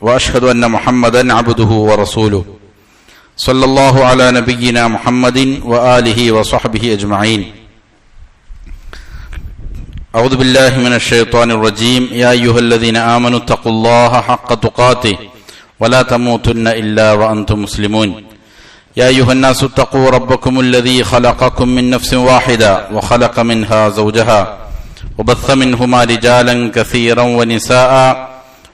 وأشهد أن محمدا عبده ورسوله. صلى الله على نبينا محمد وآله وصحبه أجمعين. أعوذ بالله من الشيطان الرجيم. يا أيها الذين آمنوا اتقوا الله حق تقاته ولا تموتن إلا وأنتم مسلمون. يا أيها الناس اتقوا ربكم الذي خلقكم من نفس واحدة وخلق منها زوجها وبث منهما رجالا كثيرا ونساء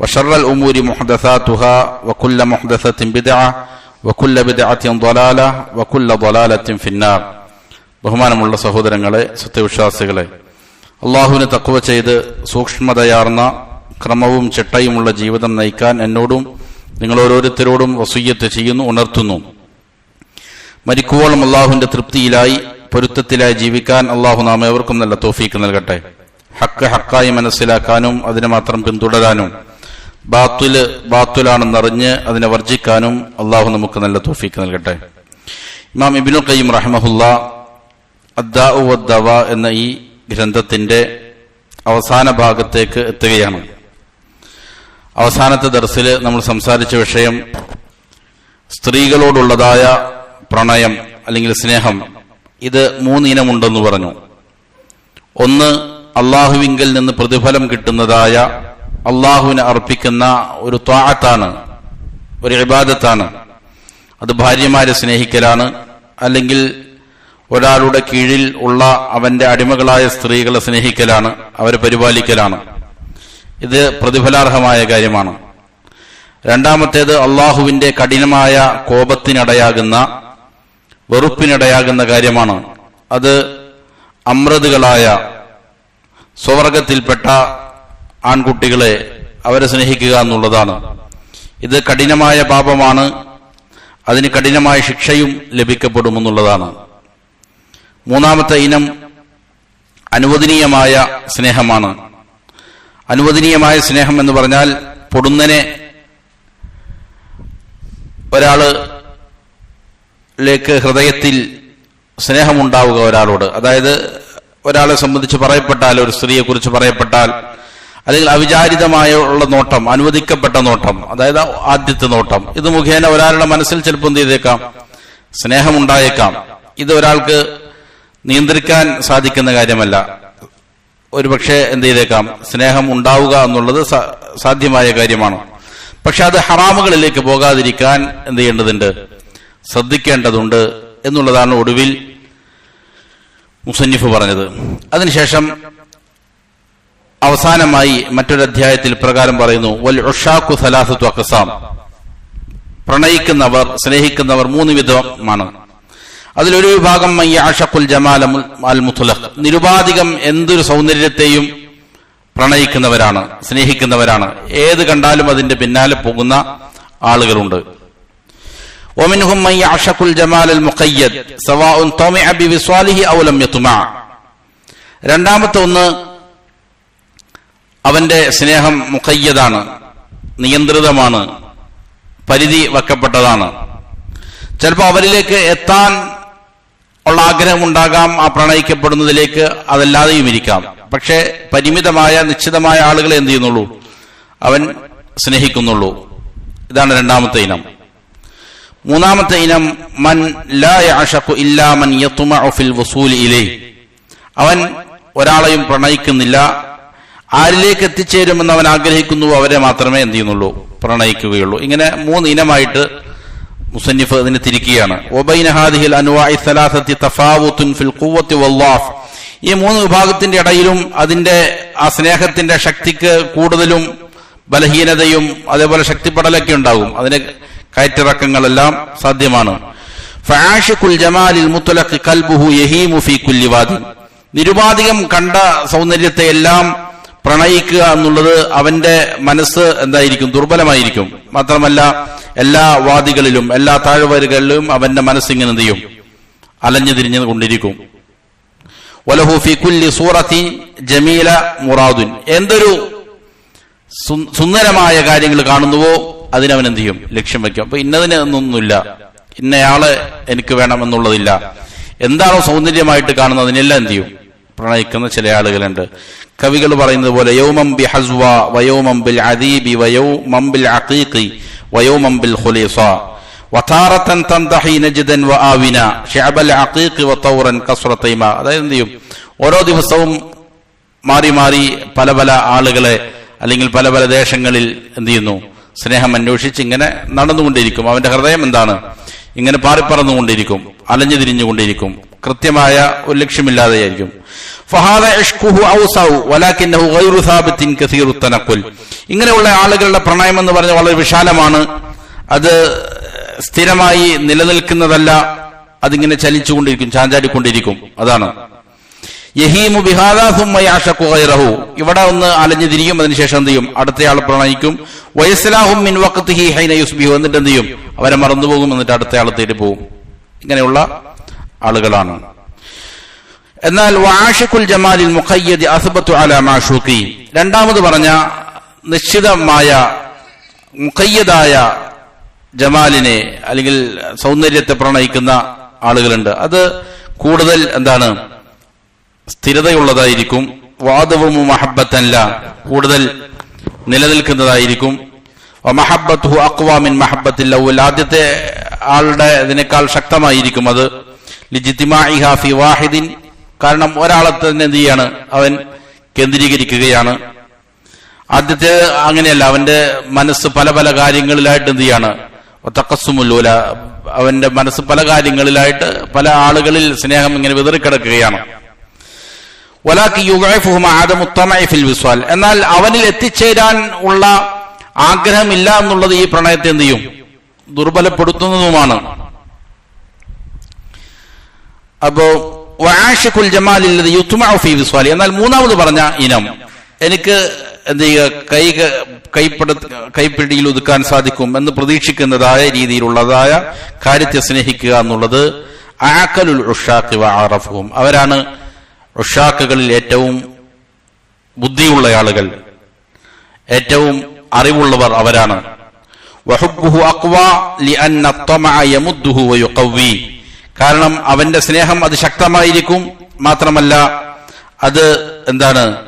وشر الأمور محدثاتها وكل محدثة بدعة وكل بدعة ضلالة وكل ضلالة في النار ബഹുമാനമുള്ള സഹോദരങ്ങളെ സത്യവിശ്വാസികളെ അള്ളാഹുവിന് തക്കുവ ചെയ്ത് സൂക്ഷ്മതയാർന്ന ക്രമവും ചിട്ടയുമുള്ള ജീവിതം നയിക്കാൻ എന്നോടും നിങ്ങൾ ഓരോരുത്തരോടും വസൂയത്ത് ചെയ്യുന്നു ഉണർത്തുന്നു മരിക്കുവോളം അള്ളാഹുവിന്റെ തൃപ്തിയിലായി പൊരുത്തത്തിലായി ജീവിക്കാൻ അള്ളാഹു നാം ഏവർക്കും നല്ല തോഫീക്ക് നൽകട്ടെ ഹക്ക് ഹക്കായി മനസ്സിലാക്കാനും അതിനെ മാത്രം പിന്തുടരാനും ബാത്തുൽ ബാത്തുലാണെന്നറിഞ്ഞ് അതിനെ വർജിക്കാനും അള്ളാഹു നമുക്ക് നല്ല തോഫീക്ക് നൽകട്ടെ. ഇമാം ഇബിനു കയ്യം റഹമഹുല്ല അദ്ദാവ എന്ന ഈ ഗ്രന്ഥത്തിന്റെ അവസാന ഭാഗത്തേക്ക് എത്തുകയാണ്. അവസാനത്തെ ദർസിൽ നമ്മൾ സംസാരിച്ച വിഷയം സ്ത്രീകളോടുള്ളതായ പ്രണയം അല്ലെങ്കിൽ സ്നേഹം. ഇത് മൂന്നിനമുണ്ടെന്ന് പറഞ്ഞു. ഒന്ന് അള്ളാഹുവിങ്കിൽ നിന്ന് പ്രതിഫലം കിട്ടുന്നതായ അള്ളാഹുവിനെ അർപ്പിക്കുന്ന ഒരു ത്വാഴത്താണ് ഒരു ഇബാദത്താണ്. അത് ഭാര്യമാരെ സ്നേഹിക്കലാണ്. അല്ലെങ്കിൽ ഒരാളുടെ കീഴിൽ ഉള്ള അവന്റെ അടിമകളായ സ്ത്രീകളെ സ്നേഹിക്കലാണ് അവരെ പരിപാലിക്കലാണ്. ഇത് പ്രതിഫലാർഹമായ കാര്യമാണ്. രണ്ടാമത്തേത് അള്ളാഹുവിന്റെ കഠിനമായ കോപത്തിനിടയാകുന്ന വെറുപ്പിനിടയാകുന്ന കാര്യമാണ്. അത് അമൃതുകളായ സ്വവർഗത്തിൽപ്പെട്ട ആൺകുട്ടികളെ അവരെ സ്നേഹിക്കുക എന്നുള്ളതാണ്. ഇത് കഠിനമായ പാപമാണ്. അതിന് കഠിനമായ ശിക്ഷയും ലഭിക്കപ്പെടുമെന്നുള്ളതാണ്. മൂന്നാമത്തെ ഇനം അനുവദനീയമായ സ്നേഹമാണ്. അനുവദനീയമായ സ്നേഹം എന്ന് പറഞ്ഞാൽ പൊടുന്നനെ ഒരാൾ ലേക്ക് ഹൃദയത്തിൽ സ്നേഹമുണ്ടാവുക ഒരാളോട്. അതായത് ഒരാളെ സംബന്ധിച്ച് പറയപ്പെട്ടാൽ ഒരു സ്ത്രീയെക്കുറിച്ച് പറയപ്പെട്ടാൽ അല്ലെങ്കിൽ അവിചാരിതമായ ഉള്ള നോട്ടം അനുവദിക്കപ്പെട്ട നോട്ടം അതായത് ആദ്യത്തെ നോട്ടം. ഇത് മുഖേന ഒരാളുടെ മനസ്സിൽ ചിലപ്പോൾ എന്ത് ചെയ്തേക്കാം? സ്നേഹമുണ്ടായേക്കാം. ഇത് ഒരാൾക്ക് നിയന്ത്രിക്കാൻ സാധിക്കുന്ന കാര്യമല്ല. ഒരുപക്ഷെ എന്ത് ചെയ്തേക്കാം? സ്നേഹം ഉണ്ടാവുക എന്നുള്ളത് സാധ്യമായ കാര്യമാണ്. പക്ഷെ അത് ഹറാമുകളിലേക്ക് പോകാതിരിക്കാൻ എന്ത് ചെയ്യേണ്ടതുണ്ട്? ശ്രദ്ധിക്കേണ്ടതുണ്ട് എന്നുള്ളതാണ് ഒടുവിൽ മുസന്നിഫ് പറഞ്ഞത്. അതിനുശേഷം അവസാനമായി മറ്റൊരു അധ്യായത്തിൽ പ്രകാരം പറയുന്നു വൽ ഉഷാഖു സലാസത്തു പ്രണയിക്കുന്നവർ സ്നേഹിക്കുന്നവർ മൂന്ന് വിധമാണ്. അതിലൊരു വിഭാഗം അഷഖുൽ ജമാൽ അൽ മുത്തുലഖ് നിരുപാധികം എന്തൊരു സൗന്ദര്യത്തെയും പ്രണയിക്കുന്നവരാണ് സ്നേഹിക്കുന്നവരാണ്. ഏത് കണ്ടാലും അതിന്റെ പിന്നാലെ പോകുന്ന ആളുകളുണ്ട്. ഒമിൻഹും ആഷഖുൽ ജമാൽ അൽ മുഖയ്യദ്. സവാ ബി വിസ്വാലിഹി ഔലം യത്തുമ രണ്ടാമത്തെ ഒന്ന് അവന്റെ സ്നേഹം മുഖയ്യതാണ് നിയന്ത്രിതമാണ് പരിധി വക്കപ്പെട്ടതാണ്. ചിലപ്പോൾ അവരിലേക്ക് എത്താൻ ഉള്ള ആഗ്രഹമുണ്ടാകാം ആ പ്രണയിക്കപ്പെടുന്നതിലേക്ക് അതല്ലാതെയും ഇരിക്കാം. പക്ഷേ പരിമിതമായ നിശ്ചിതമായ ആളുകളെ എന്ത് ചെയ്യുന്നുള്ളൂ? അവൻ സ്നേഹിക്കുന്നുള്ളൂ. ഇതാണ് രണ്ടാമത്തെ ഇനം. മൂന്നാമത്തെ ഇനം മൻ ലാ യഅശഖു ഇല്ലാ മൻ യത്മഉ ഫിൽ വസൂൽ ഇലൈ അവൻ ഒരാളെയും പ്രണയിക്കുന്നില്ല ആരിലേക്ക് എത്തിച്ചേരുമെന്ന് അവൻ ആഗ്രഹിക്കുന്നു അവരെ മാത്രമേ എന്ത് ചെയ്യുന്നുള്ളൂ പ്രണയിക്കുകയുള്ളൂ. ഇങ്ങനെ മൂന്ന് ഇനമായിട്ട് മുസന്നിഫ് അതിനെ തിരിക്കുകയാണ്. സലാസത്തി ഫിൽ ഈ മൂന്ന് വിഭാഗത്തിന്റെ ഇടയിലും അതിന്റെ ആ സ്നേഹത്തിന്റെ ശക്തിക്ക് കൂടുതലും ബലഹീനതയും അതേപോലെ ശക്തിപ്പെടലൊക്കെ ഉണ്ടാകും. അതിന് കയറ്റിറക്കങ്ങളെല്ലാം സാധ്യമാണ്. ജമാലിൽ കൽബുഹു യഹീമു നിരുപാധികം കണ്ട സൗന്ദര്യത്തെ എല്ലാം പ്രണയിക്കുക എന്നുള്ളത് അവന്റെ മനസ്സ് എന്തായിരിക്കും? ദുർബലമായിരിക്കും. മാത്രമല്ല എല്ലാ വാദികളിലും എല്ലാ താഴ്വരകളിലും അവന്റെ മനസ്സിങ്ങനെ എന്ത് ചെയ്യും? അലഞ്ഞു തിരിഞ്ഞു കൊണ്ടിരിക്കും. വലഹു ഫി കുല്ലി സൂറത്തി ജമീല മുറാദുൻ. എന്തൊരു സുന്ദരമായ കാര്യങ്ങൾ കാണുന്നുവോ അതിനവൻ എന്ത് ചെയ്യും? ലക്ഷ്യം വെക്കും അപ്പൊ ഇന്നതിന് ഒന്നൊന്നുമില്ല ഇന്നയാളെ എനിക്ക് വേണമെന്നുള്ളതില്ല എന്താണോ സൗന്ദര്യമായിട്ട് കാണുന്നത് അതിനെല്ലാം എന്ത് ചെയ്യും? പ്രണയിക്കുന്ന ചില ആളുകളുണ്ട്. കവികൾ പറയുന്നത് പോലെ യൗമം ബി ഹസ്വ വയോമം ബിൽ അദീബി വയൗമം ബിൽ അഖീഖി വയോമം ബിൽ ഖുലീസ തന്തഹി നജ്ദൻ ആവിന ശഅബൽ അഖീഖി വതൗറൻ കസ്റതൈമ. അതായത് എന്ത് ചെയ്യും? ഓരോ ദിവസവും മാറി മാറി പല പല ആളുകളെ അല്ലെങ്കിൽ പല പല ദേശങ്ങളിൽ എന്ത് ചെയ്യുന്നു? സ്നേഹം അന്വേഷിച്ച് ഇങ്ങനെ നടന്നുകൊണ്ടിരിക്കും. അവന്റെ ഹൃദയം എന്താണ്? ഇങ്ങനെ പാറിപ്പറന്നുകൊണ്ടിരിക്കും അലഞ്ഞു തിരിഞ്ഞുകൊണ്ടിരിക്കും. കൃത്യമായ ഒരു ലക്ഷ്യമില്ലാതെയായിരിക്കും. ഇങ്ങനെയുള്ള ആളുകളുടെ പ്രണയം എന്ന് പറഞ്ഞാൽ വളരെ വിശാലമാണ്. അത് സ്ഥിരമായി നിലനിൽക്കുന്നതല്ല. അതിങ്ങനെ ചലിച്ചുകൊണ്ടിരിക്കും ചാഞ്ചാടിക്കൊണ്ടിരിക്കും. അതാണ്. യഹീമു ബിഹാദാഹും ഗൈറഹു. ഇവിടെ ഒന്ന് അലഞ്ഞു തിരിയും അതിനുശേഷം എന്ത് ചെയ്യും? അടുത്തയാൾ പ്രണയിക്കും. വയസ്സലാഹും മിൻ വഖത്തിഹി ഹൈന യുസ്ബിഹു. എന്നിട്ട് എന്ത് ചെയ്യും? അവരെ മറന്നുപോകും എന്നിട്ട് അടുത്തയാൾ തേടി പോകും ഇങ്ങനെയുള്ള ആളുകളാണ്. എന്നാൽ വാഷിഖുൽ ജമാലിൽ മുഖയ്യദ് അസബത്തു അല മാഷൂഖി രണ്ടാമത് പറഞ്ഞ നിശ്ചിതമായ മുഖയ്യതായ ജമാലിനെ അല്ലെങ്കിൽ സൗന്ദര്യത്തെ പ്രണയിക്കുന്ന ആളുകളുണ്ട്. അത് കൂടുതൽ എന്താണ്? സ്ഥിരതയുള്ളതായിരിക്കും. വാദവും മഹബത്തല്ല. കൂടുതൽ നിലനിൽക്കുന്നതായിരിക്കും. മഹബത്തു അക്വാമിൻ മഹബത്തിൽ ആദ്യത്തെ ആളുടെ ഇതിനേക്കാൾ ശക്തമായിരിക്കും അത്. ലിജിത്തിമാ ഇഹാഫി വാഹിദിൻ കാരണം ഒരാളെ തന്നെ എന്ത് ചെയ്യാണ്? അവൻ കേന്ദ്രീകരിക്കുകയാണ്. ആദ്യത്തെ അങ്ങനെയല്ല അവന്റെ മനസ്സ് പല പല കാര്യങ്ങളിലായിട്ട് എന്ത് ചെയ്യാണ്? തക്കസുമുല്ലൂല അവന്റെ മനസ്സ് പല കാര്യങ്ങളിലായിട്ട് പല ആളുകളിൽ സ്നേഹം ഇങ്ങനെ വിതറിക്കിടക്കുകയാണ്. വിസ്വാൽ. എന്നാൽ അവനിൽ എത്തിച്ചേരാൻ ഉള്ള ആഗ്രഹമില്ല എന്നുള്ളത് ഈ പ്രണയത്തെ എന്ത് ചെയ്യും? ദുർബലപ്പെടുത്തുന്നതുമാണ്. അപ്പോ വാഷിഖുൽ ജമാലില്ലത് യുത്മഉ ഫീ വിസ്വാലി. എന്നാൽ മൂന്നാമത് പറഞ്ഞ ഇനം. എനിക്ക് എന്ത് ചെയ്യുക കൈ കൈപ്പട കൈപ്പിടിയിൽ ഒതുക്കാൻ സാധിക്കും എന്ന് പ്രതീക്ഷിക്കുന്നതായ രീതിയിലുള്ളതായ കാര്യത്തെ സ്നേഹിക്കുക എന്നുള്ളത് ആക്കലുൽ ഉഷാഖ് വഅറഫുഹും അവരാണ് ഉഷാക്കുകളിൽ ഏറ്റവും ബുദ്ധിയുള്ള ആളുകൾ. ഏറ്റവും അറിവുള്ളവർ അവരാണ്. വഹുബുഹു ലിഅന്ന അത്മഅ യമുദ്ദുഹു വയുഖവ്വി കാരണം അവന്റെ സ്നേഹം അത് ശക്തമായിരിക്കും. മാത്രമല്ല അത് എന്താണ്?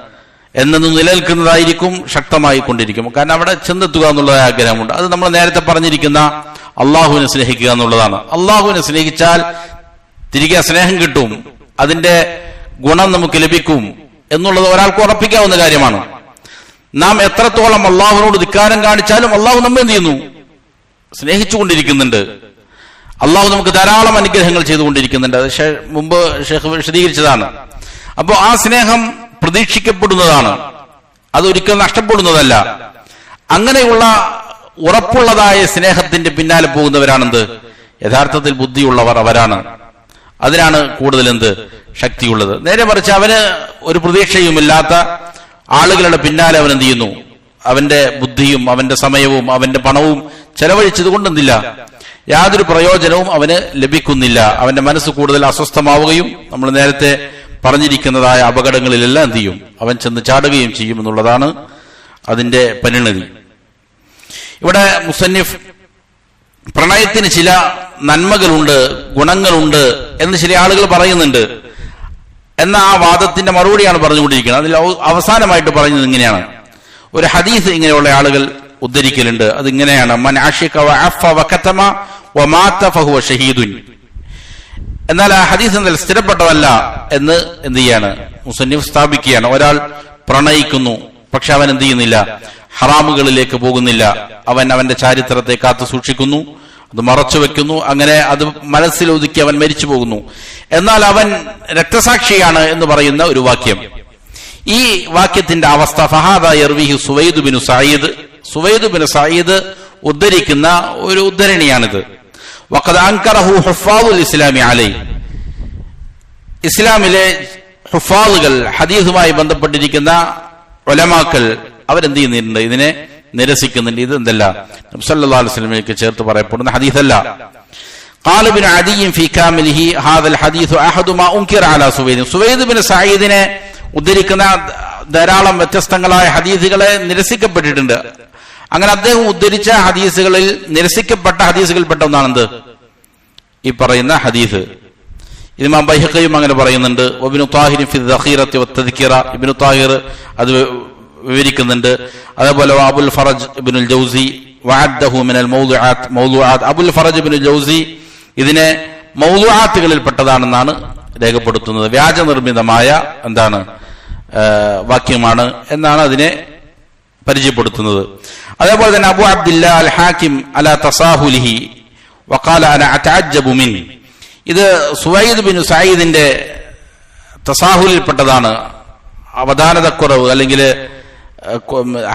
എന്നെന്നും നിലനിൽക്കുന്നതായിരിക്കും ശക്തമായി കൊണ്ടിരിക്കും കാരണം അവിടെ ചെന്നെത്തുക എന്നുള്ള ആഗ്രഹമുണ്ട്. അത് നമ്മൾ നേരത്തെ പറഞ്ഞിരിക്കുന്ന അള്ളാഹുവിനെ സ്നേഹിക്കുക എന്നുള്ളതാണ്. അള്ളാഹുവിനെ സ്നേഹിച്ചാൽ തിരികെ സ്നേഹം കിട്ടും അതിന്റെ ഗുണം നമുക്ക് ലഭിക്കും എന്നുള്ളത് ഒരാൾക്ക് ഉറപ്പിക്കാവുന്ന കാര്യമാണ്. നാം എത്രത്തോളം അള്ളാഹുവിനോട് ധിക്കാരം കാണിച്ചാലും അള്ളാഹു നമ്മെ എന്ത് ചെയ്യുന്നു? സ്നേഹിച്ചുകൊണ്ടിരിക്കുന്നുണ്ട്. അള്ളാഹു നമുക്ക് ധാരാളം അനുഗ്രഹങ്ങൾ ചെയ്തുകൊണ്ടിരിക്കുന്നുണ്ട്. അത് മുമ്പ് ഷെയ്ഖ് വിശദീകരിച്ചതാണ്. അപ്പോൾ ആ സ്നേഹം പ്രതീക്ഷിക്കപ്പെടുന്നതാണ്. അത് ഒരിക്കലും നഷ്ടപ്പെടുന്നതല്ല. അങ്ങനെയുള്ള ഉറപ്പുള്ളതായ സ്നേഹത്തിന്റെ പിന്നാലെ പോകുന്നവരാണെന്ത്? യഥാർത്ഥത്തിൽ ബുദ്ധിയുള്ളവർ അവരാണ്. അതിനാണ് കൂടുതൽ എന്ത് ശക്തിയുള്ളത്. നേരെ മറിച്ച് അവന് ഒരു പ്രതീക്ഷയുമില്ലാത്ത ആളുകളുടെ പിന്നാലെ അവൻ എന്ത് ചെയ്യുന്നു? അവന്റെ ബുദ്ധിയും അവന്റെ സമയവും അവന്റെ പണവും ചെലവഴിച്ചത് കൊണ്ടെന്തില്ല? യാതൊരു പ്രയോജനവും അവന് ലഭിക്കുന്നില്ല. അവന്റെ മനസ്സ് കൂടുതൽ അസ്വസ്ഥമാവുകയും നമ്മൾ നേരത്തെ പറഞ്ഞിരിക്കുന്നതായ അപകടങ്ങളിലെല്ലാം എന്ത് ചെയ്യും? അവൻ ചെന്ന് ചാടുകയും ചെയ്യും എന്നുള്ളതാണ് അതിന്റെ പരിണതി. ഇവിടെ മുസന്നിഫ് പ്രണയത്തിന് ചില നന്മകളുണ്ട് ഗുണങ്ങളുണ്ട് എന്ന് ചില ആളുകൾ പറയുന്നുണ്ട്. എന്ന ആ വാദത്തിന്റെ മറുപടിയാണ് പറഞ്ഞുകൊണ്ടിരിക്കുന്നത്. അതിൽ അവസാനമായിട്ട് പറയുന്നത് ഇങ്ങനെയാണ്. ഒരു ഹദീസ് ഇങ്ങനെയുള്ള ആളുകൾ ഉദ്ധരിക്കലുണ്ട്. അത് ഇങ്ങനെയാണ് മൻ ഷഹീദുൻ. എന്നാൽ ആ ഹദീസ് എന്നാൽ സ്ഥിരപ്പെട്ടതല്ല എന്ന് എന്ത് ചെയ്യാണ്? മുസന്നിഫ് സ്ഥാപിക്കുകയാണ്. ഒരാൾ പ്രണയിക്കുന്നു പക്ഷെ അവൻ എന്ത് ചെയ്യുന്നില്ല? ഹറാമുകളിലേക്ക് പോകുന്നില്ല. അവൻ അവന്റെ ചാരിത്രത്തെ കാത്തു സൂക്ഷിക്കുന്നു അത് മറച്ചു വെക്കുന്നു അങ്ങനെ അത് മനസ്സിൽ ഒതുക്കി അവൻ മരിച്ചു പോകുന്നു. എന്നാൽ അവൻ രക്തസാക്ഷിയാണ് എന്ന് പറയുന്ന ഒരു വാക്യം. ഈ വാക്യത്തിന്റെ അവസ്ഥ ഫഹാദ എർവിഹി സുവൈദ് ബിനു സയ്യിദ് സുവൈദ് ബിൻ സയ്യിദ് ഉദ്ധരിക്കുന്ന ഒരു ഉദ്ധരണിയാണിത് വഖദ് അൻകറഹു ഹുഫാദുൽ ഇസ്ലാമി അലൈ ഇസ്ലാമിലെ ഹുഫാദുകൾ ഹദീസുമായി ബന്ധപ്പെട്ടിരിക്കുന്ന ഒലമാക്കൾ അവരെന്ത് ചെയ്യുന്നുണ്ട് ഇതിനെ നിരസിക്കുന്നുണ്ട് ഇത് എന്തല്ല സല്ലല്ലാഹു അലൈഹി വസല്ലമയ്ക്ക് ചേർത്ത് പറയപ്പെടുന്ന ഹദീസല്ല قال ابن عدي في كامله هذا الحديث احد ما انكر على سويد സുവൈദ് ബിൻ സഈദിനെ ഉദ്ധരിക്കുന്ന ധാരാളം വ്യത്യസ്തങ്ങളായ ഹദീസുകളെ നിരസിക്കപ്പെട്ടിട്ടുണ്ട് അങ്ങനെ അദ്ദേഹം ഉദ്ധരിച്ച ഹദീസുകളിൽ നിരസിക്കപ്പെട്ട ഹദീസുകളിൽപ്പെട്ട ഒന്നാണെന്ത്? ഈ പറയുന്ന ഹദീസ്. ഇമാം ബൈഹക്കയും അങ്ങനെ പറയുന്നുണ്ട്. ഒബിനു താഹിർ ഇബ്നു താഹിർ അത് വിവരിക്കുന്നുണ്ട്. അതേപോലെ Abul Faraj Ibnul Jawzi Abul Faraj Ibnul Jawzi ഇതിനെ മൗദുആത്തുകളിൽ പെട്ടതാണെന്നാണ് രേഖപ്പെടുത്തുന്നത്. വ്യാജനിർമ്മിതമായ എന്താണ് വാക്യമാണ് എന്നാണ് അതിനെ പരിചയപ്പെടുത്തുന്നത്. അതേപോലെ തന്നെ അബു അബ്ദില്ല അൽ ഹാക്കിം അല തസാഹുലിഹി വക്കാല അന അറ്റാജബു മിൻ. ഇത് സുവൈദ് ബിൻ സയ്യിദിന്റെ തസാഹുലിൽപ്പെട്ടതാണ്. അവധാനതക്കുറവ് അല്ലെങ്കിൽ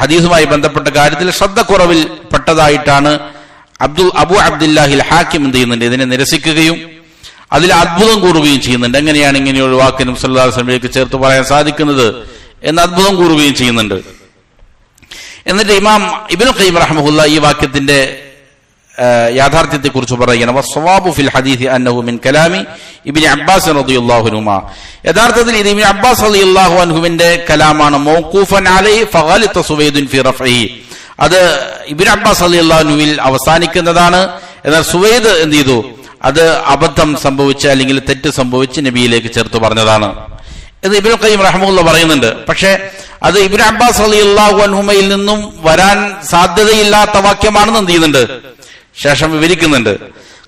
ഹദീസുമായി ബന്ധപ്പെട്ട കാര്യത്തിൽ ശ്രദ്ധക്കുറവിൽ പെട്ടതായിട്ടാണ് അബ്ദുൽ അബു അബ്ദുല്ലാഹിൽ ഹാക്കിം എന്ത് ചെയ്യുന്നുണ്ട്? ഇതിനെ നിരസിക്കുകയും അതിൽ അത്ഭുതം കൂറുകയും ചെയ്യുന്നുണ്ട്. എങ്ങനെയാണ് ഇങ്ങനെയുള്ള വാക്കിനും സല്ലാസ്ലമിലേക്ക് ചേർത്ത് പറയാൻ സാധിക്കുന്നത് എന്ന് അത്ഭുതം കൂറുകയും ചെയ്യുന്നുണ്ട്. എന്നിട്ട് ഇമാം ഇബിൻ ഖയ്യിം റഹ്മുല്ല ഈ വാക്യത്തിന്റെ യാഥാർത്ഥ്യത്തെ കുറിച്ച് പറയുകയാണ്. വസ്സവാബു ഫിൽ ഹദീസ് അന്നഹു മിൻ കലാമി ഇബ്നു അബ്ബാസ് റളിയല്ലാഹു അൻഹുമാ. യഥാർത്ഥത്തിൽ ഇത് ഇബ്നു അബ്ബാസ് റളിയല്ലാഹു അൻഹുവിന്റെ കലാമാണ്. മൗഖൂഫൻ അലൈ ഫഗലിത സുവൈദുൻ ഫി റഫഇഹി. അത് ഇബ്നു അബ്ബാസ് റളിയല്ലാഹു അൻഹുവിൽ അവസാനിക്കുന്നതാണ്. എന്നാൽ സുവൈദ് എന്ത് ചെയ്തു? അത് അബദ്ധം സംഭവിച്ച അല്ലെങ്കിൽ തെറ്റ് സംഭവിച്ച് നബിയിലേക്ക് ചേർത്ത് പറഞ്ഞതാണ്. എന്ന് ഇബിൻ ഖയ്യിം റഹ്മുല്ല പറയുന്നുണ്ട്. പക്ഷേ അത് ഇബ്നു അബ്ബാസ് റളിയല്ലാഹു അൻഹുമയിൽ നിന്നും വരാൻ സാധ്യതയില്ലാത്ത വാക്യമാണെന്ന് എന്ത് ചെയ്യുന്നുണ്ട്? ശേഷം വിവരിക്കുന്നുണ്ട്.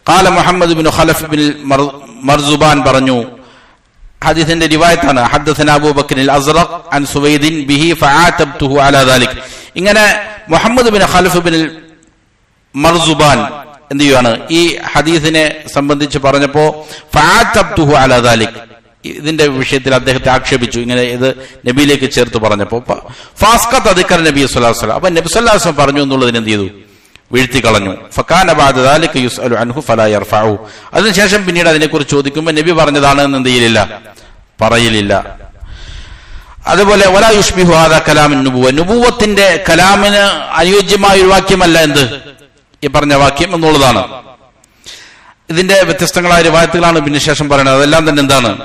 കാല മുഹമ്മദ് ബിൻ ഖലഫ് ബിൻ മർ- മർസുബാൻ പറഞ്ഞു ഹദീസിന്റെ റിവായത്താണ് ഹദ്ദസന അബൂബക്കറിൽ അസ്റഖ് അൻ സുവൈദിൻ ബിഹി ഫആതബ്തുഹു അലാ ദാലിക്. ഇങ്ങനെ Muhammad bin Khalaf bin Marzuban എന്ത് ചെയ്യുകയാണ് ഈ ഹദീസിനെ സംബന്ധിച്ച് പറഞ്ഞപ്പോ ഫആതബ്തുഹു അലാ ദാലിക്. ഇതിന്റെ വിഷയത്തിൽ അദ്ദേഹത്തെ ആക്ഷേപിച്ചു. ഇങ്ങനെ ഇത് നബിയിലേക്ക് ചേർത്ത് പറഞ്ഞപ്പോ ഫ- ഫാസ്കത്ത് അധിക്കർ നബി അലൈഹി അപ്പൊ നബി സ്വല്ലല്ലാഹു പറഞ്ഞു എന്നുള്ളതിന് എന്ത് ചെയ്തു? വീഴ്ത്തി കളഞ്ഞു. ഫക്കാന ബാദ ദാലിക യുസ്അലു അൻഹു ഫലാ യർഫഉ. അതിനുശേഷം പിന്നീട് അതിനെക്കുറിച്ച് ചോദിക്കുമ്പോൾ നബി പറഞ്ഞതാണ് എന്ന് എന്ത് ചെയ്യലില്ല? പറയലില്ല. അതുപോലെ ഒലാ യുഷ്ബിഹു ആദാ കലാമിൻ നുബുവ നുബുവത്തിന്റെ കലാമിന് അനുയോജ്യമായ ഒരു വാക്യമല്ല എന്ത്? ഈ പറഞ്ഞ വാക്യം എന്നുള്ളതാണ്. ഇതിന്റെ വ്യത്യസ്തങ്ങളായ വായത്തുകളാണ് പിന്നെ ശേഷം പറയുന്നത്. അതെല്ലാം തന്നെ എന്താണ്?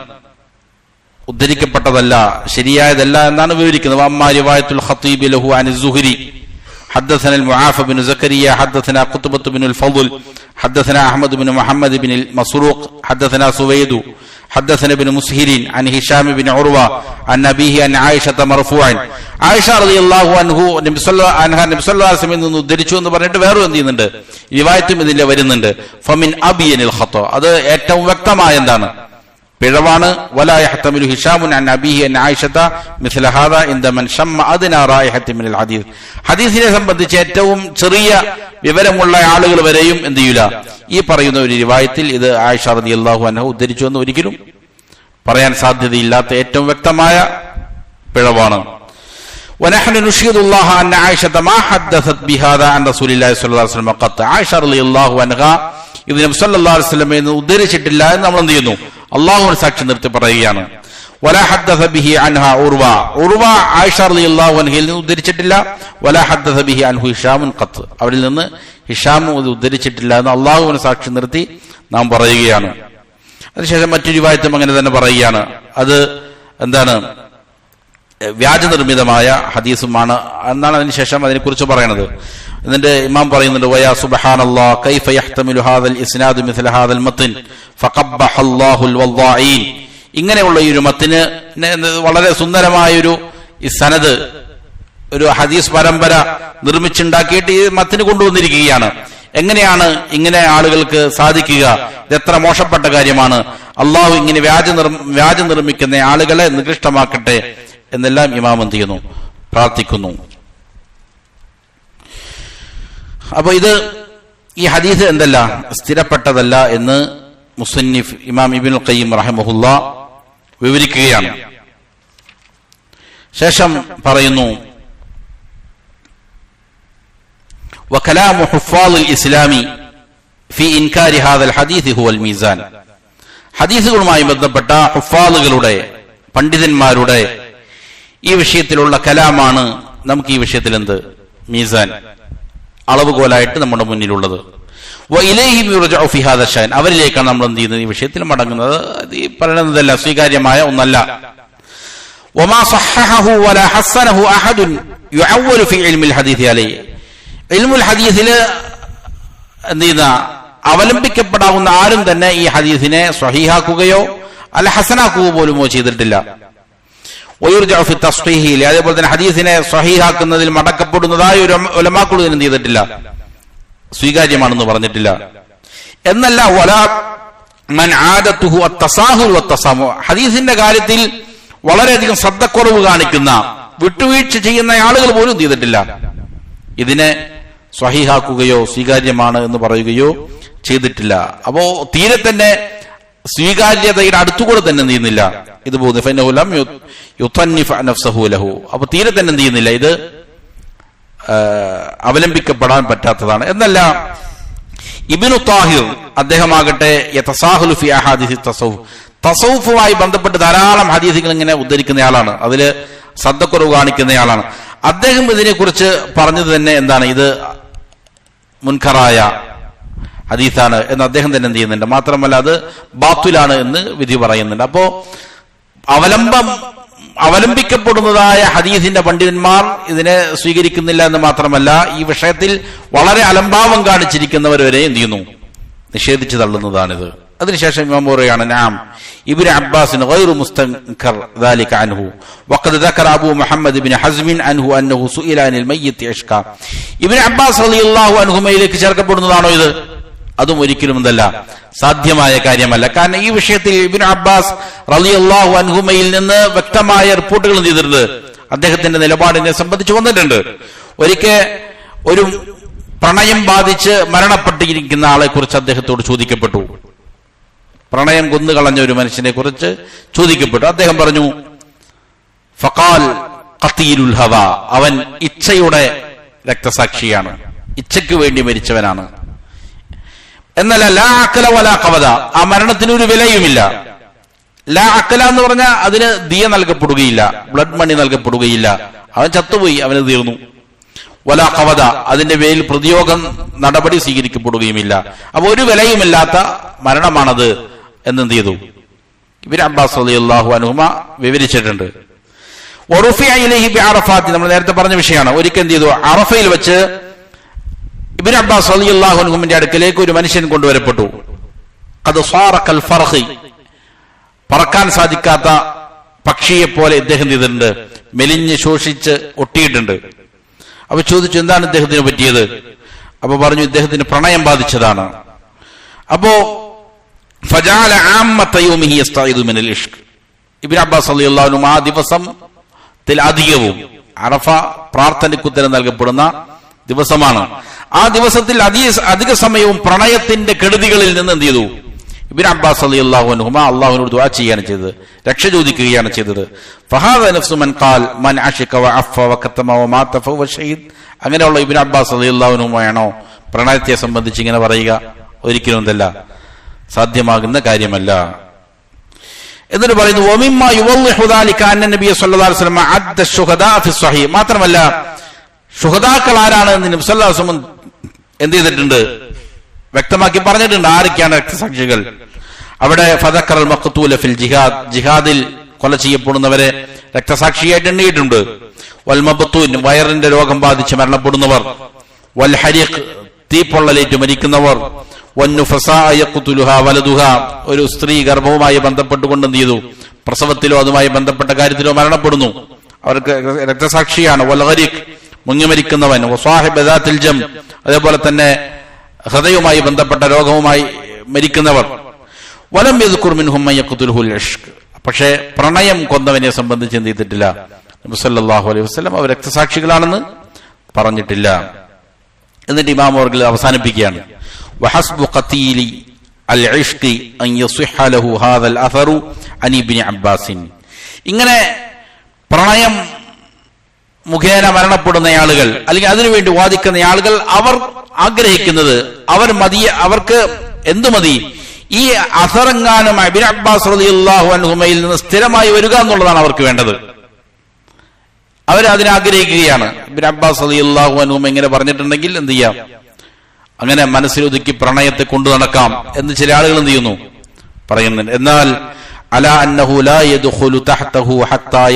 ഉദ്ധരിക്കപ്പെട്ടതല്ല ശരിയായതല്ല എന്നാണ് വിവരിക്കുന്നത് അമ്മാ റിവായത്തുൽ ഖത്തീബ് ലഹു അൻ സുഹരി حدثنا المعافى بن زكريا حدثنا قطبة بن الفضل حدثنا أحمد بن محمد بن المسروق حدثنا سويد حدثنا ابن مسهر عن هشام بن عروة عن أبيه عن عائشة مرفوعا ആയിഷ റളിയല്ലാഹു അൻഹു നബി സല്ലല്ലാഹു അൻഹ നബി സല്ലല്ലാഹു അലൈഹി വസല്ലമയിൽ നിന്ന് ഉദ്ധരിച്ചു എന്ന് പറഞ്ഞിട്ട് വേറെ എന്ത് ചെയ്യുന്നുണ്ട് റിവായത്തും ഇതിന്റെ വരുന്നുണ്ട് ഫമിൻ അബിയനിൽ ഖത്ത അത് ഏറ്റവും വ്യക്തമായ എന്താണ് പിഴവാണ് ولا يحتمل هشام عن أبيه أن عائشة مثل هذا عند من شم أدنى رائحة من الحديث ഹദീസിനെ സംബന്ധിച്ച് ഏറ്റവും ചെറിയ വിവരമുള്ള ആളുകൾ വരെയും എന്ത് ചെയ്യൂല ഈ പറയുന്ന ഒരു റിവായത്തിൽ ഇത് ആയിഷ റളിയല്ലാഹു അൻഹ ഉദ്ധരിച്ചു എന്ന് ഒരിക്കലും പറയാൻ സാധ്യതയില്ലാത്ത ഏറ്റവും വ്യക്തമായ പിഴവാണ് ونحن نشهد الله أن عائشة ما حدثت بهذا عن رسول الله صلى الله عليه وسلم قط عائشة رضي الله عنها ഇത് നബി സല്ലല്ലാഹു അലൈഹി വസല്ലമയിൽ നിന്ന് ഉദ്ധരിച്ചിട്ടില്ല എന്ന് നമ്മൾ എന്ത് ചെയ്യുന്നു അള്ളാഹുവിന് സാക്ഷി നിർത്തി പറയുകയാണ്. ഉദ്ധരിച്ചിട്ടില്ല. അവരിൽ നിന്ന് ഹിഷാം ഇത് ഉദ്ധരിച്ചിട്ടില്ല എന്ന് അള്ളാഹുവിനെ സാക്ഷി നിർത്തി നാം പറയുകയാണ്. അതിനുശേഷം മറ്റൊരു വായത്തും അങ്ങനെ തന്നെ പറയുകയാണ്. അത് എന്താണ്? വ്യാജനിർമ്മിതമായ ഹദീസുമാണ്. എന്നാണ് അതിനുശേഷം അതിനെക്കുറിച്ച് പറയണത്. എന്നിട്ട് ഇമാം പറയുന്നുണ്ട് വയാ കൈഫ യഹ്തമിലു ഹാദൽ ഇസ്നാദു ഹാദൽ ഇങ്ങനെയുള്ള ഈ ഒരു മത്തിന് വളരെ സുന്ദരമായൊരു ഈ സനത് ഒരു ഹദീസ് പരമ്പര നിർമ്മിച്ചുണ്ടാക്കിയിട്ട് ഈ മത്തിന് കൊണ്ടുവന്നിരിക്കുകയാണ്. എങ്ങനെയാണ് ഇങ്ങനെ ആളുകൾക്ക് സാധിക്കുക? ഇത് എത്ര മോശപ്പെട്ട കാര്യമാണ്. അള്ളാഹു ഇങ്ങനെ വ്യാജ നിർ വ്യാജ നിർമ്മിക്കുന്ന ആളുകളെ നികൃഷ്ടമാക്കട്ടെ എന്നെല്ലാം ഇമാം എന്ത് ചെയ്യുന്നു? പ്രാർത്ഥിക്കുന്നു. അപ്പൊ ഇത് ഈ ഹദീസ് എന്തല്ല സ്ഥിരപ്പെട്ടതല്ല എന്ന് മുസന്നിഫ് ഇമാം ഇബിൻ ഖയ്യിം റഹമുല്ല വിവരിക്കുകയാണ് ശേഷം പറയുന്നു وكلام حفاظ الإسلام في إنكار هذا الحديث هو الميزان ഹദീസുകളുമായി ബന്ധപ്പെട്ട ഹുഫാദുകളുടെ പണ്ഡിതന്മാരുടെ ഈ വിഷയത്തിലുള്ള കലാമാണ് നമുക്ക് ഈ വിഷയത്തിൽ എന്ത് മീസാൻ അളവുകോലായിട്ട് നമ്മുടെ മുന്നിലുള്ളത്. ഫിഹാദഷാൻ അവരിലേക്കാണ് നമ്മൾ എന്ത് ചെയ്യുന്നത്? ഈ വിഷയത്തിൽ മടങ്ങുന്നത്. ഈ പറയുന്നതല്ല സ്വീകാര്യമായ ഒന്നല്ല. അവലംബിക്കപ്പെടാവുന്ന ആരും തന്നെ ഈ ഹദീസിനെ സ്വഹീഹാക്കുകയോ അല്ല ഹസനാക്കുകയോ പോലുമോ ചെയ്തിട്ടില്ല. അതേപോലെ തന്നെ ഹദീസിനെ സഹീഹാക്കുന്നതിൽ മടക്കപ്പെടുന്നതായ ഒരു ഉലമാക്കൾ എന്ത് ചെയ്തിട്ടില്ല. സ്വീകാര്യമാണെന്ന് പറഞ്ഞിട്ടില്ല. എന്നല്ല ഹദീസിന്റെ കാര്യത്തിൽ വളരെയധികം ശ്രദ്ധക്കുറവ് കാണിക്കുന്ന വിട്ടുവീഴ്ച ചെയ്യുന്ന ആളുകൾ പോലും ചെയ്തിട്ടില്ല. ഇതിനെ സ്വഹീഹാക്കുകയോ സ്വീകാര്യമാണ് എന്ന് പറയുകയോ ചെയ്തിട്ടില്ല. അപ്പോ തീരെ തന്നെ സ്വീകാര്യതയുടെ അടുത്തുകൂടെ തന്നെ എന്ത് ചെയ്യുന്നില്ല. ഇത് ലഹു. അപ്പൊ തീരെ തന്നെ എന്ത് ചെയ്യുന്നില്ല ഇത്? അവലംബിക്കപ്പെടാൻ പറ്റാത്തതാണ്. എന്നല്ല ഇബിനു താഹിർ അദ്ദേഹമാകട്ടെ തസൗഫുമായി ബന്ധപ്പെട്ട് ധാരാളം ഹദീസുകൾ ഇങ്ങനെ ഉദ്ധരിക്കുന്നയാളാണ് അതിൽ ശ്രദ്ധക്കുറവ് കാണിക്കുന്നയാളാണ് അദ്ദേഹം ഇതിനെക്കുറിച്ച് പറഞ്ഞത് തന്നെ എന്താണ്? ഇത് മുൻഖറായ ഹദീസാണ് എന്ന് അദ്ദേഹം തന്നെ എന്ത് ചെയ്യുന്നുണ്ട്. മാത്രമല്ല അത് ബാത്തുലാണ് എന്ന് വിധി പറയുന്നുണ്ട്. അപ്പോ അവലംബം അവലംബിക്കപ്പെടുന്നതായ ഹദീസിന്റെ പണ്ഡിതന്മാർ ഇതിനെ സ്വീകരിക്കുന്നില്ല എന്ന് മാത്രമല്ല ഈ വിഷയത്തിൽ വളരെ അലംഭാവം കാണിച്ചിരിക്കുന്നവർ വരെ എന്ത് ചെയ്യുന്നു നിഷേധിച്ചു തള്ളുന്നതാണിത് അതിനുശേഷം ഇമാം പറയുകയാണ് നാം ഇബ്നു അബ്ബാസിന് ഗൈറു മുസ്തൻകർ ذلك عنه وقد ذكر ابو محمد بن حزم عنه انه سئل عن الميت اشكا ഇബ്നു അബ്ബാസ് റളിയല്ലാഹു അൻഹുമയിലേക്ക് ചേർക്കപ്പെടുന്നതാണോ ഇത് അതും ഒരിക്കലും എന്തല്ല സാധ്യമായ കാര്യമല്ല. കാരണം ഈ വിഷയത്തിൽ ഇബിൻ അബ്ബാസ് റളിയല്ലാഹു അൻഹുമയിൽ നിന്ന് വ്യക്തമായ റിപ്പോർട്ടുകൾ ചെയ്തിരുന്നത് അദ്ദേഹത്തിന്റെ നിലപാടിനെ സംബന്ധിച്ച് വന്നിട്ടുണ്ട്. ഒരിക്കൽ ഒരു പ്രണയം ബാധിച്ച് മരണപ്പെട്ടിരിക്കുന്ന ആളെ കുറിച്ച് അദ്ദേഹത്തോട് ചോദിക്കപ്പെട്ടു. പ്രണയം കൊന്നുകളഞ്ഞ ഒരു മനുഷ്യനെ കുറിച്ച് ചോദിക്കപ്പെട്ടു. അദ്ദേഹം പറഞ്ഞു ഫക്കാൽ കത്തിയിലുൽ ഹവ. അവൻ ഇച്ഛയുടെ രക്തസാക്ഷിയാണ്. ഇച്ഛയ്ക്ക് വേണ്ടി മരിച്ചവനാണ്. എന്നല്ല ലാ അക്കല വലാ കവത ആ മരണത്തിന് ഒരു വിലയുമില്ല. ലാ അക്കല എന്ന് പറഞ്ഞാൽ അതിന് ദിയ നൽകപ്പെടുകയില്ല. ബ്ലഡ് മണി നൽകപ്പെടുകയില്ല. അവൻ ചത്തുപോയി അവന് തീർന്നു. വലാ കവത അതിന്റെ പേരിൽ പ്രതിയോഗം നടപടി സ്വീകരിക്കപ്പെടുകയുമില്ല. അപ്പൊ ഒരു വിലയുമില്ലാത്ത മരണമാണത് എന്നെന്ത് ചെയ്തു? ഇവർ അബ്ബാസ് അള്ളാഹു അനുഹുമ വിവരിച്ചിട്ടുണ്ട്. നമ്മൾ നേരത്തെ പറഞ്ഞ വിഷയമാണ്. ഒരിക്കൽ എന്ത് ചെയ്തു? അറഫയിൽ വെച്ച് ഇബിൻ അബ്ബാസ് അലി അള്ളാഹുനുഹുമിന്റെ അടുക്കലേക്ക് ഒരു മനുഷ്യൻ കൊണ്ടുവരപ്പെട്ടു. അത് സ്വാറക്കൽ ഫർഹി പറക്കാൻ സാധിക്കാത്ത പക്ഷിയെ പോലെ ഇദ്ദേഹം ചെയ്തിട്ടുണ്ട്. മെലിഞ്ഞ് ശോഷിച്ച് ഒട്ടിയിട്ടുണ്ട്. അപ്പൊ ചോദിച്ചു എന്താണ് ഇദ്ദേഹത്തിന് പറ്റിയത്? അപ്പൊ പറഞ്ഞു ഇദ്ദേഹത്തിന് പ്രണയം ബാധിച്ചതാണ്. അപ്പോ ഫജാല ഇബിൻ അബ്ബാസ് അലി അള്ളാഹുനും ആ ദിവസം അധികവും അറഫ പ്രാർത്ഥനയ്ക്കുത്തരം നൽകപ്പെടുന്ന ദിവസമാണ്. ആ ദിവസത്തിൽ അധിക അധിക സമയവും പ്രണയത്തിന്റെ കെടുതികളിൽ നിന്ന് എന്ത് ചെയ്തു? ഇബിൻ അബ്ബാസ് അലി അള്ളാഹുനുഹുമ അള്ളാഹുവിനോട് ദുആ ചെയ്യാണ് ചെയ്തത്. രക്ഷ ചോദിക്കുകയാണ് ചെയ്തത്. ഫഹാദ് നഫ്സു മൻ ഖാൽ മൻ അഷിക വ അഫ വ കത്തമ വ മാത ഫഹുവ ഷഹീദ്. അങ്ങനെയുള്ള ഇബിൻ അബ്ബാസ് അലി അള്ളാഹുനുമാണോ പ്രണയത്തെ സംബന്ധിച്ച് ഇങ്ങനെ പറയുക? ഒരിക്കലും എന്തല്ല. സാധ്യമാകുന്ന കാര്യമല്ല. എന്നിട്ട് പറയുന്നു ഒമിമ്മ യുവല്ലിഹു ദാലിക അന്ന നബിയ സല്ലല്ലാഹു അലൈഹി വസല്ലം അദ്ദ ശുഹദാ സ്വഹീഹ് മാത്രമല്ല ശുഹദാക്കൾ ആരാണ് എന്ന് നബി സല്ലല്ലാഹു അലൈഹി വസല്ലം എന്ത് ചെയ്തിട്ടുണ്ട്? വ്യക്തമാക്കി പറഞ്ഞിട്ടുണ്ട് ആരൊക്കെയാണ് രക്തസാക്ഷികൾ. അവിടെ ഫതക്കർ അൽ മഖ്തൂല ഫിൽ ജിഹാദ്. ജിഹാദിൽ കൊല ചെയ്യപ്പെടുന്നവരെ രക്തസാക്ഷിയായിട്ട് എണ്ണിയിട്ടുണ്ട്. വൽമബത്തൂൻ വയറിന്റെ രോഗം ബാധിച്ച് മരണപ്പെടുന്നവർ. വൽ ഹരീഖ് തീപ്പൊള്ളലേറ്റ് മരിക്കുന്നവർ. വലതുഹ ഒരു സ്ത്രീ ഗർഭവുമായി ബന്ധപ്പെട്ടുകൊണ്ട് എന്ത് ചെയ്തു? പ്രസവത്തിലോ അതുമായി ബന്ധപ്പെട്ട കാര്യത്തിലോ മരണപ്പെടുന്നു. അവർക്ക് രക്തസാക്ഷിയാണ്. വൽഹരീഖ് മുങ്ങി മരിക്കുന്നവൻ വസ്വാഹിബ് ദാത്തിൽ ജം അതേപോലെ തന്നെ ഹൃദയവുമായി ബന്ധപ്പെട്ട രോഗവുമായി മരിക്കുന്നവർ. വലം യദ്കുർമിൻഹുൽ പക്ഷേ പ്രണയം കൊന്നവനെ സംബന്ധിച്ച് എന്ത് ചെയ്തിട്ടില്ല. നബി സല്ലല്ലാഹു അലൈഹി വസ്ലം അവർ രക്തസാക്ഷികളാണെന്ന് പറഞ്ഞിട്ടില്ല. എന്നിട്ട് ഇമാം വർഗിൽ അവസാനിപ്പിക്കുകയാണ്. വഹസ്ബു അൻ ലഹു ഹാദൽ അനി ഇബ്നു ഇങ്ങനെ പ്രണയം മുഖേന മരണപ്പെടുന്ന ആളുകൾ അല്ലെങ്കിൽ അതിനുവേണ്ടി വാദിക്കുന്ന ആളുകൾ അവർ ആഗ്രഹിക്കുന്നത് അവർ മതി അവർക്ക് എന്തു മതി? ഈ അസറങ്ങാനും അബിൻ അബ്ബാസ് റളിയല്ലാഹു അൻഹുമയിൽ നിന്ന് സ്ഥിരമായി വരിക എന്നുള്ളതാണ് അവർക്ക് വേണ്ടത്. ആഗ്രഹിക്കുകയാണ്. ഇബിൻ അബ്ബാസ് റളിയല്ലാഹു അൻഹുമ ഇങ്ങനെ പറഞ്ഞിട്ടുണ്ടെങ്കിൽ എന്ത് ചെയ്യാം? അങ്ങനെ മനസ്സിലൊതുക്കി പ്രണയത്തെ കൊണ്ടു നടക്കാം എന്ന് ചില ആളുകൾ എന്ത് ചെയ്യുന്നു? പറയുന്നുണ്ട്. എന്നാൽ അന്നഹു ലാ തഹ്തഹു ഹത്താ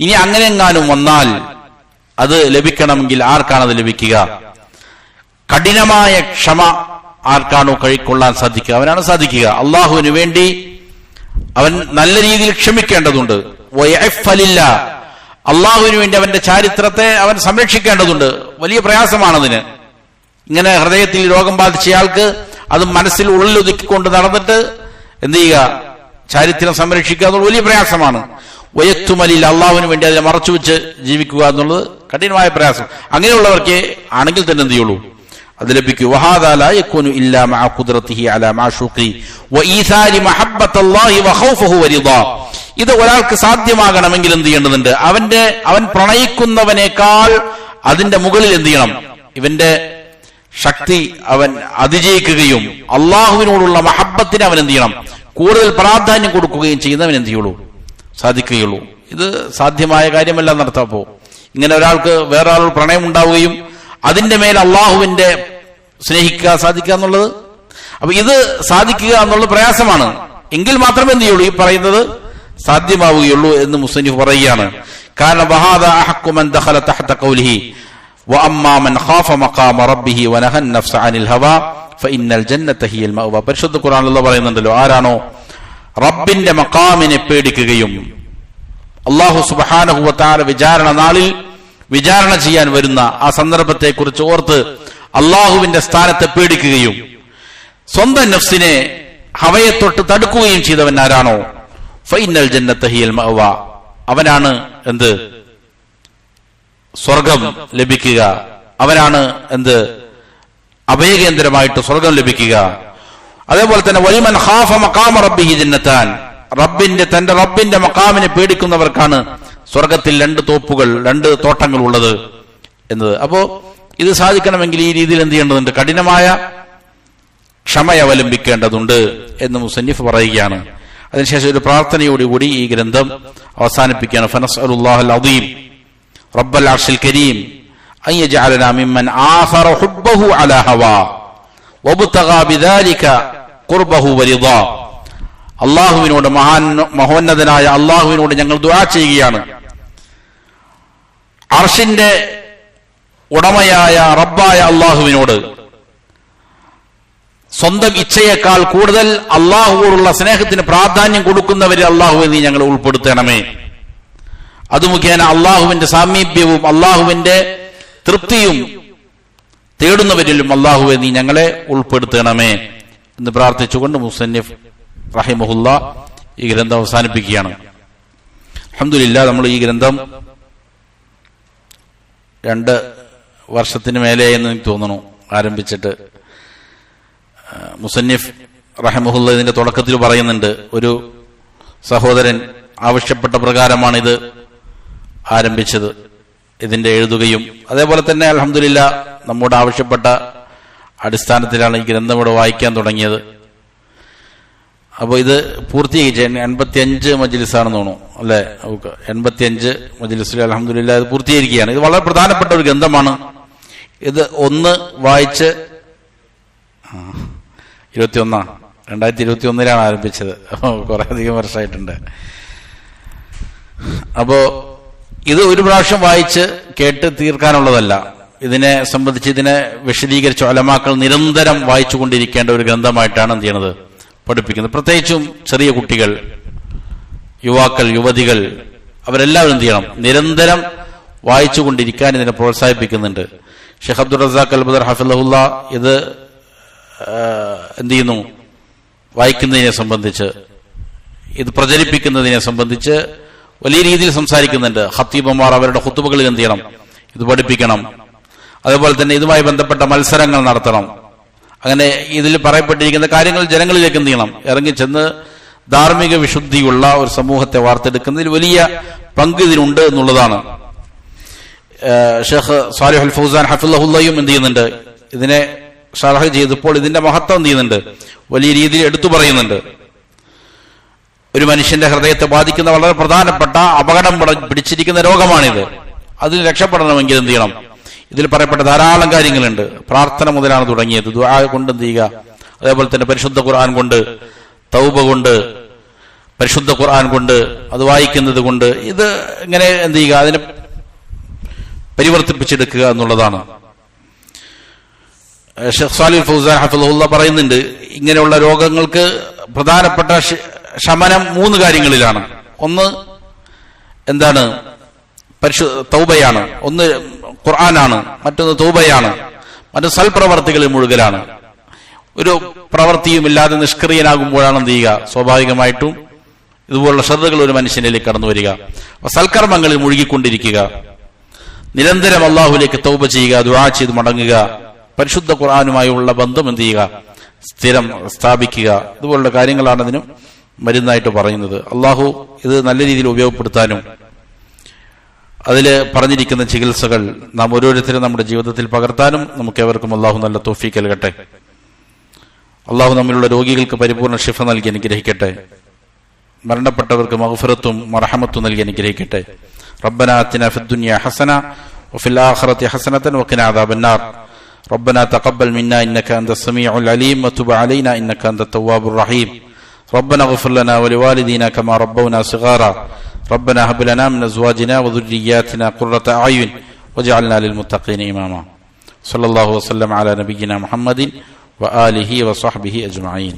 ഇനി അങ്ങനെ എങ്ങാനും വന്നാൽ അത് ലഭിക്കണമെങ്കിൽ ആർക്കാണ് അത് ലഭിക്കുക? കഠിനമായ ക്ഷമ ആർക്കാണോ കഴിക്കൊള്ളാൻ സാധിക്കുക? അവനാണ് സാധിക്കുക. അള്ളാഹുവിന് വേണ്ടി അവൻ നല്ല രീതിയിൽ ക്ഷമിക്കേണ്ടതുണ്ട്. അള്ളാഹുവിന് വേണ്ടി അവന്റെ ചാരിത്രത്തെ അവൻ സംരക്ഷിക്കേണ്ടതുണ്ട്. വലിയ പ്രയാസമാണതിന്. ഇങ്ങനെ ഹൃദയത്തിൽ രോഗം ബാധിച്ചയാൾക്ക് അത് മനസ്സിൽ ഉള്ളിലൊതുക്കിക്കൊണ്ട് നടന്നിട്ട് എന്ത് ചെയ്യുക? ചാരിത്രം സംരക്ഷിക്കുക എന്നുള്ളത് വലിയ പ്രയാസമാണ്. വയത്തുമലിൽ അള്ളാഹുവിന് വേണ്ടി അതിനെ മറച്ചു വെച്ച് ജീവിക്കുക എന്നുള്ളത് കഠിനമായ പ്രയാസം. അങ്ങനെയുള്ളവർക്ക് ആണെങ്കിൽ തന്നെ എന്ത് ചെയ്യുള്ളൂ? അത് ലഭിക്കൂ. ഇത് ഒരാൾക്ക് സാധ്യമാകണമെങ്കിൽ എന്ത് ചെയ്യേണ്ടതുണ്ട്? അവന്റെ അവൻ പ്രണയിക്കുന്നവനേക്കാൾ അതിന്റെ മുകളിൽ എന്ത് ചെയ്യണം? ഇവന്റെ ശക്തി അവൻ അതിജയിക്കുകയും അള്ളാഹുവിനോടുള്ള മഹബത്തിന് അവൻ എന്ത് ചെയ്യണം? കൂടുതൽ പ്രാധാന്യം കൊടുക്കുകയും ചെയ്യുന്നവൻ എന്ത് ചെയ്യുള്ളൂ? സാധിക്കുകയുള്ളൂ. ഇത് സാധ്യമായ കാര്യമല്ല നടത്തപ്പോ ഇങ്ങനെ ഒരാൾക്ക് വേറെ ആളോട് പ്രണയം ഉണ്ടാവുകയും അതിന്റെ മേൽ അള്ളാഹുവിന്റെ സ്നേഹിക്കുക സാധിക്കുക എന്നുള്ളത്. അപ്പൊ ഇത് സാധിക്കുക എന്നുള്ളത് പ്രയാസമാണ്. എങ്കിൽ മാത്രമേ എന്ത് ചെയ്യുള്ളൂ? ഈ പറയുന്നത് സാധ്യമാവുകയുള്ളൂ എന്ന് മുസ്ലിം പറയുകയാണ്. കാരണം വഹാദ വഅമ്മാ മൻ ഖാഫ മഖാമ റബ്ബിഹി വനഹ നഫ്സ അനിൽ പരിശുദ്ധ ഖുർആനിലുള്ള പറയുന്നുണ്ടല്ലോ ആരാണോ റബ്ബിന്റെ മക്കാമിനെ പേടിക്കുകയും അള്ളാഹു സുബ്ഹാനഹു വതആല വിചാരണ നാളിൽ വിചാരണ ചെയ്യാൻ വരുന്ന ആ സന്ദർഭത്തെ കുറിച്ച് ഓർത്ത് അള്ളാഹുവിന്റെ സ്ഥാനത്തെ പേടിക്കുകയും സ്വന്തം നഫ്സിനെ ഹവയെ തൊട്ട് തടുക്കുകയും ചെയ്തവൻ ആരാണോ? ഫൈനൽ ജന്നത്തഹിയൽ മഅവ. അവനാണ് എന്ത്? സ്വർഗം ലഭിക്കുക. അവനാണ് എന്ത്? അഭയകേന്ദ്രമായിട്ട് സ്വർഗം ലഭിക്കുക. അതേപോലെ തന്നെ വലിമൻ ഖാഫ മഖാമ റബ്ബി ജിന്നത്താൻ. റബ്ബിന്റെ തന്റെ റബ്ബിന്റെ മക്കാമിനെ പേടിക്കുന്നവർക്കാണ് സ്വർഗത്തിൽ രണ്ട് തോപ്പുകൾ രണ്ട് തോട്ടങ്ങൾ ഉള്ളത് എന്നത്. അപ്പോ ഇത് സാധിക്കണമെങ്കിൽ ഈ രീതിയിൽ എന്ത് ചെയ്യേണ്ടതുണ്ട്? കഠിനമായ ക്ഷമ അവലംബിക്കേണ്ടതുണ്ട് എന്ന് മുസന്നിഫ് പറയുകയാണ്. അതിനുശേഷം ഒരു പ്രാർത്ഥനയോടുകൂടി ഈ ഗ്രന്ഥം അവസാനിപ്പിക്കുകയാണ്. ഫനസ് ഫനസ്അലുല്ലാഹൽ അദീം. റബ്ബൽ അർഷിൽ കരീം. أن يجعلنا ممن آثر حبه على هواه وابتغى بذلك قربه ورضاه അള്ളാഹുവിനോട് മഹാൻ മഹോന്നതനായ അള്ളാഹുവിനോട് ഞങ്ങൾ ദുആ ചെയ്യുകയാണ് അർഷിന്റെ ഉടമയായ റബ്ബായ അള്ളാഹുവിനോട് സ്വന്തം ഇച്ഛയേക്കാൾ കൂടുതൽ അള്ളാഹുവോടുള്ള സ്നേഹത്തിന് പ്രാധാന്യം കൊടുക്കുന്നവരെ അള്ളാഹുവെ നീ ഞങ്ങൾ ഉൾപ്പെടുത്തണമേ അത് മുഖേന അള്ളാഹുവിന്റെ സാമീപ്യവും അള്ളാഹുവിന്റെ തൃപ്തിയും തേടുന്നവരിലും അള്ളാഹുവെ നീ ഞങ്ങളെ ഉൾപ്പെടുത്തണമേ എന്ന് പ്രാർത്ഥിച്ചുകൊണ്ട് മുസന്നിഫ് റഹിമഹുല്ല ഈ ഗ്രന്ഥം അവസാനിപ്പിക്കുകയാണ്. അഹമ്മദില്ല നമ്മൾ ഈ ഗ്രന്ഥം രണ്ട് വർഷത്തിന് മേലെ എന്ന് എനിക്ക് തോന്നുന്നു ആരംഭിച്ചിട്ട്. മുസന്നിഫ് റഹിമഹുല്ല ഇതിന്റെ തുടക്കത്തിൽ പറയുന്നുണ്ട് ഒരു സഹോദരൻ ആവശ്യപ്പെട്ട പ്രകാരമാണ് ഇത് ആരംഭിച്ചത്. ഇതിന്റെ എഴുതുകയും അതേപോലെ തന്നെ അലഹമില്ല നമ്മോട് ആവശ്യപ്പെട്ട അടിസ്ഥാനത്തിലാണ് ഈ ഗ്രന്ഥം ഇവിടെ വായിക്കാൻ തുടങ്ങിയത്. അപ്പോൾ ഇത് പൂർത്തീകരിച്ച എൺപത്തി അഞ്ച് മജ്ലിസാണെന്ന് തോന്നുന്നു അല്ലേ? എൺപത്തി അഞ്ച് മജ്ലിസിൽ അലഹമില്ല ഇത് പൂർത്തീകരിക്കുകയാണ്. ഇത് വളരെ പ്രധാനപ്പെട്ട ഒരു ഗ്രന്ഥമാണ്. ഇത് ഒന്ന് വായിച്ച് ഇരുപത്തി ഒന്നാ രണ്ടായിരത്തി ഇരുപത്തി ഒന്നിലാണ് ആരംഭിച്ചത്. അപ്പോൾ കുറേ അധികം വർഷമായിട്ടുണ്ട്. അപ്പോ ഇത് ഒരു പ്രാവശ്യം വായിച്ച് കേട്ട് തീർക്കാനുള്ളതല്ല. ഇതിനെ സംബന്ധിച്ച് ഇതിനെ വിശദീകരിച്ച അലമാക്കൾ നിരന്തരം വായിച്ചുകൊണ്ടിരിക്കേണ്ട ഒരു ഗ്രന്ഥമായിട്ടാണ് എന്ത് ചെയ്യണത് പഠിപ്പിക്കുന്നത്. പ്രത്യേകിച്ചും ചെറിയ കുട്ടികൾ യുവാക്കൾ യുവതികൾ അവരെല്ലാവരും എന്ത് ചെയ്യണം? നിരന്തരം വായിച്ചുകൊണ്ടിരിക്കാൻ ഇതിനെ പ്രോത്സാഹിപ്പിക്കുന്നുണ്ട്. ഷെയ്ഖ് അബ്ദുൾ റസാഖ് അൽബദർ ഹഫിള്ള ഇത് എന്ത് ചെയ്യുന്നു? വായിക്കുന്നതിനെ സംബന്ധിച്ച് ഇത് പ്രചരിപ്പിക്കുന്നതിനെ സംബന്ധിച്ച് വലിയ രീതിയിൽ സംസാരിക്കുന്നുണ്ട്. ഹത്തീബന്മാർ അവരുടെ ഹുത്തുബകളിൽ എന്ത് ചെയ്യണം? ഇത് പഠിപ്പിക്കണം. അതുപോലെ തന്നെ ഇതുമായി ബന്ധപ്പെട്ട മത്സരങ്ങൾ നടത്തണം. അങ്ങനെ ഇതിൽ പറയപ്പെട്ടിരിക്കുന്ന കാര്യങ്ങൾ ജനങ്ങളിലേക്ക് എന്ത് ചെയ്യണം? ഇറങ്ങിച്ചെന്ന് ധാർമ്മിക വിശുദ്ധിയുള്ള ഒരു സമൂഹത്തെ വാർത്തെടുക്കുന്നതിൽ വലിയ പങ്ക് ഇതിനുണ്ട് എന്നുള്ളതാണ്. ഷെയ്ഖ് സാലിഹ് അൽ ഫൗസാൻ ഹഫുല്ലഹുല്ലയും എന്ത് ചെയ്യുന്നുണ്ട്? ഇതിനെ ഷറഹ് ചെയ്തപ്പോൾ ഇതിന്റെ മഹത്വം എന്ത് ചെയ്യുന്നുണ്ട്? വലിയ രീതിയിൽ എടുത്തു പറയുന്നുണ്ട്. ഒരു മനുഷ്യന്റെ ഹൃദയത്തെ ബാധിക്കുന്ന വളരെ പ്രധാനപ്പെട്ട അപകടം പിടിച്ചിരിക്കുന്ന രോഗമാണിത്. അതിന് രക്ഷപ്പെടണമെങ്കിൽ എന്ത് ചെയ്യണം? ഇതിൽ പറയപ്പെട്ട ധാരാളം കാര്യങ്ങളുണ്ട്. പ്രാർത്ഥന മുതലാണ് തുടങ്ങിയത്. ദുആ കൊണ്ട് എന്ത് ചെയ്യുക? അതേപോലെ തന്നെ പരിശുദ്ധ ഖുർആൻ കൊണ്ട് തൗബ കൊണ്ട് പരിശുദ്ധ ഖുർആൻ കൊണ്ട് അത് വായിക്കുന്നത് കൊണ്ട് ഇത് ഇങ്ങനെ എന്ത് ചെയ്യുക? അതിനെ പരിവർത്തിപ്പിച്ചെടുക്കുക എന്നുള്ളതാണ്. ഷെഖ് സാലിൽ ഫൗസാൻ ഹഫുല്ല പറയുന്നുണ്ട് ഇങ്ങനെയുള്ള രോഗങ്ങൾക്ക് പ്രധാനപ്പെട്ട ശമനം മൂന്ന് കാര്യങ്ങളിലാണ്. ഒന്ന് എന്താണ്? പരിശു തൗബയാണ്. ഒന്ന് ഖുർആനാണ്. മറ്റൊന്ന് തൗബയാണ്. മറ്റു സൽപ്രവർത്തികളിൽ മുഴുകലാണ്. ഒരു പ്രവൃത്തിയും ഇല്ലാതെ നിഷ്ക്രിയനാകുമ്പോഴാണ് എന്ത് ചെയ്യുക? സ്വാഭാവികമായിട്ടും ഇതുപോലുള്ള ശ്രദ്ധകൾ ഒരു മനുഷ്യനിലേക്ക് കടന്നു വരിക. സൽക്കർമ്മങ്ങളിൽ മുഴുകിക്കൊണ്ടിരിക്കുക. നിരന്തരം അള്ളാഹുലേക്ക് തൗബ ചെയ്യുക ദുആ ചെയ്ത് മടങ്ങുക. പരിശുദ്ധ ഖുർആാനുമായുള്ള ബന്ധം എന്ത് ചെയ്യുക? സ്ഥിരം സ്ഥാപിക്കുക. ഇതുപോലുള്ള കാര്യങ്ങളാണ് അതിനും മരുന്നായിട്ട് പറയുന്നത് അള്ളാഹു ഇത് നല്ല രീതിയിൽ ഉപയോഗപ്പെടുത്താനും അതിൽ പറഞ്ഞിരിക്കുന്ന ചികിത്സകൾ നാം ഓരോരുത്തരും നമ്മുടെ ജീവിതത്തിൽ പകർത്താനും നമുക്ക് ഏവർക്കും അള്ളാഹു നല്ല തോഫീക്ക് നൽകട്ടെ അള്ളാഹു നമ്മിലുള്ള രോഗികൾക്ക് പരിപൂർണ ഷിഫ നൽകി അനുഗ്രഹിക്കട്ടെ മരണപ്പെട്ടവർക്ക് മഗ്ഫിറത്തും മർഹമത്തും നൽകി അനുഗ്രഹിക്കട്ടെ ربنا آتنا في الدنيا حسنة وفي الآخرة حسنة وقنا عذاب النار ربنا تقبل منا إنك أنت السميع العليم وتب علينا إنك أنت التواب الرحيم ربنا اغفر لنا ولوالدينا كما ربونا صغارا. ربنا هب لنا من أزواجنا وذرياتنا قرة أعين واجعلنا للمتقين إماما. صلى الله وسلم على نبينا محمد وآله وصحبه أجمعين.